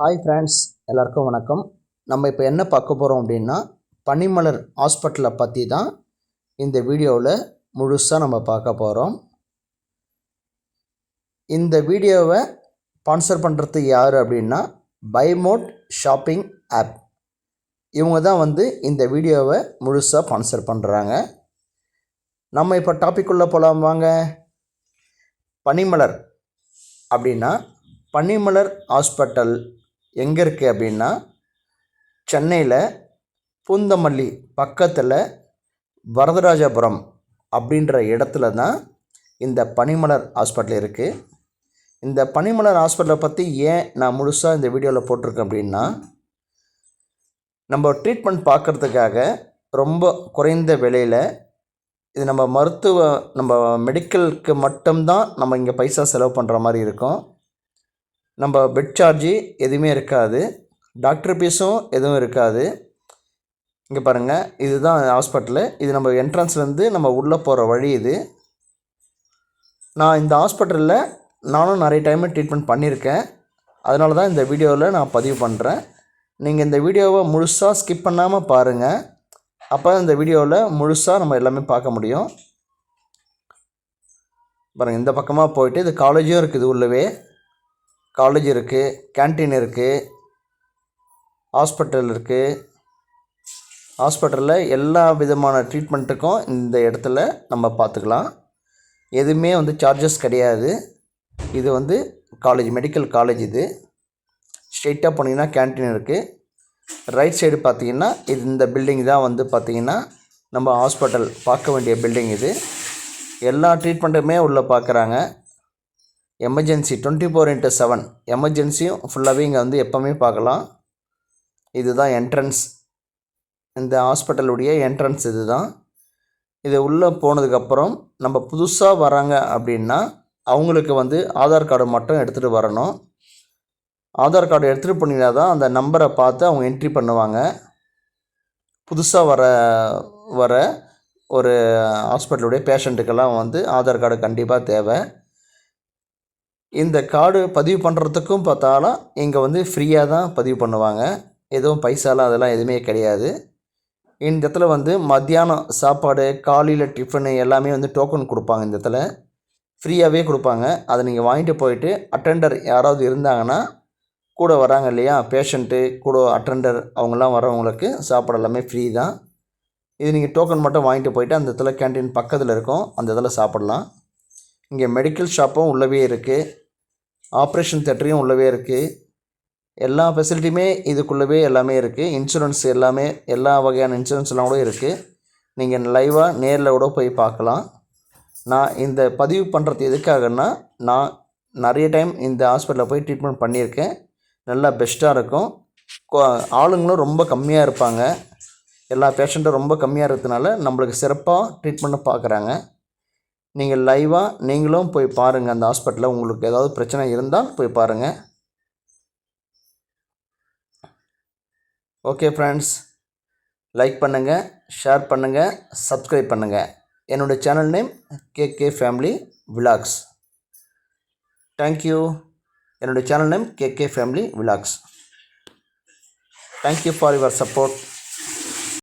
Hi friends எல்லாருக்கும் வணக்கம். நம்ம இப்போ என்ன பார்க்க போகிறோம் அப்படின்னா பனிமலர் ஹாஸ்பிட்டலை பற்றி தான் இந்த வீடியோவில் முழுசாக நம்ம பார்க்க போகிறோம் இந்த வீடியோவை ஸ்பான்சர் பண்ணுறது யார் அப்படின்னா பைமோட் ஷாப்பிங் ஆப் இவங்க தான் வந்து இந்த வீடியோவை முழுசாக ஸ்பான்சர் பண்ணுறாங்க நம்ம இப்போ டாபிக் உள்ள போகலாம் வாங்க. பனிமலர் அப்படின்னா பனிமலர் ஹாஸ்பிட்டல் எங்கே இருக்குது அப்படின்னா சென்னையில் பூந்தமல்லி பக்கத்தில் வரதராஜபுரம் அப்படின்ற இடத்துல தான் இந்த பனிமலர் ஹாஸ்பிட்டல் இருக்குது இந்த பனிமலர் ஹாஸ்பிட்டலை பற்றி ஏன் நான் முழுசாக இந்த வீடியோவில் போட்டிருக்கேன் அப்படின்னா நம்ம ட்ரீட்மெண்ட் பார்க்குறதுக்காக ரொம்ப குறைந்த விலையில் இது நம்ம மருத்துவ நம்ம மெடிக்கலுக்கு மட்டும்தான் நம்ம இங்கே பைசா செலவு பண்ணுற மாதிரி இருக்கும். நம்ம பெட் சார்ஜு எதுவுமே இருக்காது. டாக்டர் ஃபீஸும் எதுவும் இருக்காது. இங்கே பாருங்கள் இதுதான் ஹாஸ்பிட்டலு இது நம்ம என்ட்ரன்ஸ்லேருந்து நம்ம உள்ளே போகிற வழி இது. நான் இந்த ஹாஸ்பிட்டலில் நானும் நிறைய டைம் ட்ரீட்மெண்ட் பண்ணியிருக்கேன். அதனால தான் இந்த வீடியோவில் நான் பதிவு பண்ணுறேன் நீங்கள் இந்த வீடியோவை முழுசாக ஸ்கிப் பண்ணாமல் பாருங்கள் அப்போ இந்த வீடியோவில் முழுசாக நம்ம எல்லாமே பார்க்க முடியும். பாருங்கள் இந்த பக்கமாக போயிட்டு இது காலேஜும் இருக்குது உள்ளவே. காலேஜ் இருக்குது கேன்டீன் இருக்குது ஹாஸ்பிட்டல் இருக்குது ஹாஸ்பிட்டலில் எல்லா விதமான ட்ரீட்மெண்ட்டுக்கும் இந்த இடத்துல நம்ம பார்த்துக்கலாம். எதுவுமே வந்து சார்ஜஸ் கிடையாது. இது வந்து காலேஜ் மெடிக்கல் காலேஜ் இது. ஸ்ட்ரெயிட்டாக போனீங்கன்னா கேன்டீன் இருக்குது ரைட் சைடு பார்த்தீங்கன்னா இது இந்த பில்டிங் தான் வந்து பார்த்திங்கன்னா நம்ம ஹாஸ்பிட்டல் பார்க்க வேண்டிய பில்டிங் இது. எல்லா ட்ரீட்மெண்ட்டுமே உள்ளே பார்க்குறாங்க. Emergency twenty four into seven எமர்ஜென்சியும் ஃபுல்லாகவே இங்கே வந்து எப்போவுமே பார்க்கலாம். இதுதான் என்ட்ரன்ஸ் இந்த ஹாஸ்பிட்டலுடைய என்ட்ரன்ஸ் இது தான் இது உள்ளே போனதுக்கப்புறம் நம்ம புதுசாக வராங்க அப்படின்னா அவங்களுக்கு வந்து ஆதார் கார்டு மட்டும் எடுத்துகிட்டு வரணும். ஆதார் கார்டு எடுத்துகிட்டு போனீங்கன்னா தான் அந்த நம்பரை பார்த்து அவங்க என்ட்ரி பண்ணுவாங்க. புதுசாக வர வர ஒரு ஹாஸ்பிட்டலுடைய பேஷண்ட்டுக்கெல்லாம் வந்து ஆதார் கார்டு கண்டிப்பாக தேவை. இந்த கார்டு பதிவு பண்ணுறதுக்கும் பார்த்தாலும் இங்கே வந்து ஃப்ரீயாக தான் பதிவு பண்ணுவாங்க. எதுவும் பைசாலாம் அதெல்லாம் எதுவுமே கிடையாது. இந்த இடத்துல வந்து மத்தியானம் சாப்பாடு காலையில் டிஃபனு எல்லாமே வந்து டோக்கன் கொடுப்பாங்க இந்த இடத்துல. ஃப்ரீயாகவே கொடுப்பாங்க. அதை நீங்கள் வாங்கிட்டு போயிட்டு அட்டெண்டர் யாராவது இருந்தாங்கன்னா கூட வராங்க இல்லையா? பேஷண்ட்டு கூட அட்டெண்டர் அவங்கெல்லாம் வரவங்களுக்கு சாப்பாடு எல்லாமே ஃப்ரீ தான். இது நீங்கள் டோக்கன் மட்டும் வாங்கிட்டு போயிட்டு அந்த இடத்துல கேன்டீன் பக்கத்தில் இருக்கும். அந்த இதில் சாப்பிட்லாம். இங்கே மெடிக்கல் ஷாப்பும் உள்ளவே இருக்குது ஆப்ரேஷன் தேட்டரையும் உள்ளவே இருக்குது எல்லா ஃபெசிலிட்டியுமே இதுக்குள்ளவே எல்லாமே இருக்குது இன்சூரன்ஸ் எல்லாமே எல்லா வகையான இன்சூரன்ஸ்லாம் கூட இருக்குது நீங்கள் லைவாக நேரில் கூட போய் பார்க்கலாம். நான் இந்த பதிவு பண்ணுறது எதுக்காகன்னா நான் நிறைய டைம் இந்த ஹாஸ்பிட்டலில் போய் ட்ரீட்மெண்ட் பண்ணியிருக்கேன். நல்லா பெஸ்ட்டாக இருக்கும். ஆளுங்களும் ரொம்ப கம்மியாக இருப்பாங்க. எல்லா பேஷண்ட்டும் ரொம்ப கம்மியாக இருக்கிறதுனால நம்மளுக்கு சிறப்பாக ட்ரீட்மெண்ட்டை பார்க்குறாங்க. நீங்கள் லைவாக நீங்களும் போய் பாருங்கள் அந்த ஹாஸ்பிட்டலில் உங்களுக்கு ஏதாவது பிரச்சனை இருந்தால் போய் பாருங்கள் ஓகே ஃப்ரெண்ட்ஸ் லைக் பண்ணுங்கள் ஷேர் பண்ணுங்கள் சப்ஸ்கிரைப் பண்ணுங்கள் என்னுடைய channel name KK family vlogs thank you என்னுடைய channel name KK family vlogs thank you for your support